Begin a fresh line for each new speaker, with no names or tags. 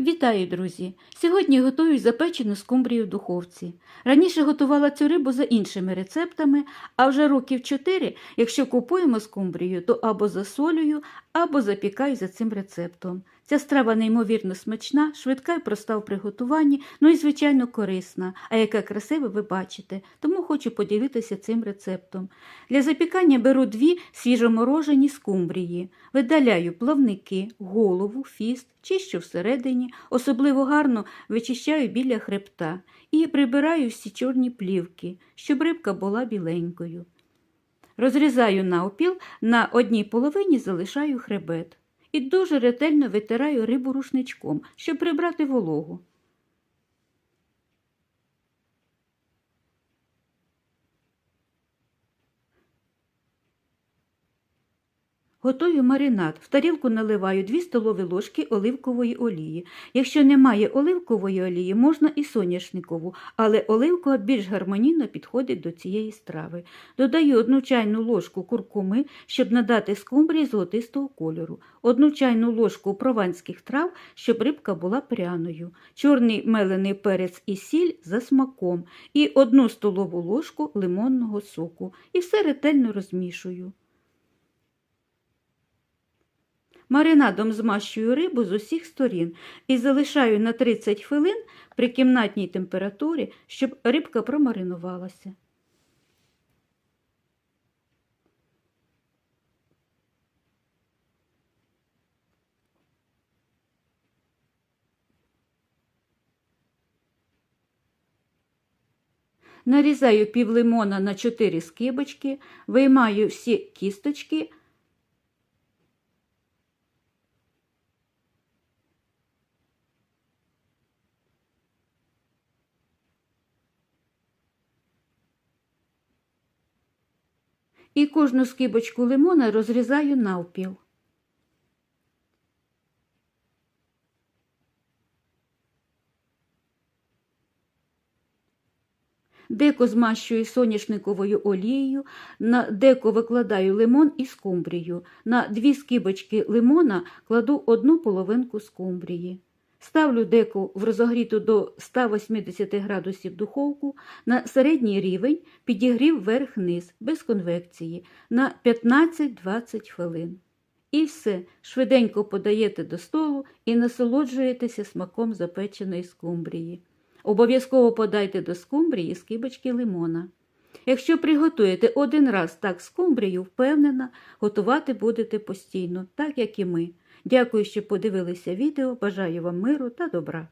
Вітаю, друзі! Сьогодні готую запечену скумбрію в духовці. Раніше готувала цю рибу за іншими рецептами, а вже років 4, якщо купуємо скумбрію, то або засолюю, або запікаю за цим рецептом. Ця страва неймовірно смачна, швидка і проста в приготуванні, ну і, звичайно, корисна. А яка красива ви бачите, тому хочу поділитися цим рецептом. Для запікання беру дві свіжоморожені скумбрії, видаляю плавники, голову, фіст, чищу всередині, особливо гарно вичищаю біля хребта і прибираю всі чорні плівки, щоб рибка була біленькою. Розрізаю навпіл, на одній половині залишаю хребет і дуже ретельно витираю рибу рушничком, щоб прибрати вологу. Готую маринад. В тарілку наливаю 2 столові ложки оливкової олії. Якщо немає оливкової олії, можна і соняшникову, але оливкова більш гармонійно підходить до цієї страви. Додаю 1 чайну ложку куркуми, щоб надати скумбрії золотистого кольору, 1 чайну ложку прованських трав, щоб рибка була пряною, чорний мелений перець і сіль за смаком, і 1 столову ложку лимонного соку. І все ретельно розмішую. Маринадом змащую рибу з усіх сторін і залишаю на 30 хвилин при кімнатній температурі, щоб рибка промаринувалася. Нарізаю пів лимона на 4 скибочки, виймаю всі кісточки. І кожну скибочку лимона розрізаю навпіл. Деко змащую соняшниковою олією, на деко викладаю лимон і скумбрію. На дві скибочки лимона кладу одну половинку скумбрії. Ставлю деку в розогріту до 180 градусів духовку на середній рівень, підігрів верх-низ без конвекції на 15-20 хвилин. І все, швиденько подаєте до столу і насолоджуєтеся смаком запеченої скумбрії. Обов'язково подайте до скумбрії скибочки лимона. Якщо приготуєте один раз так скумбрію, впевнена, готувати будете постійно, так як і ми. Дякую, що подивилися відео. Бажаю вам миру та добра.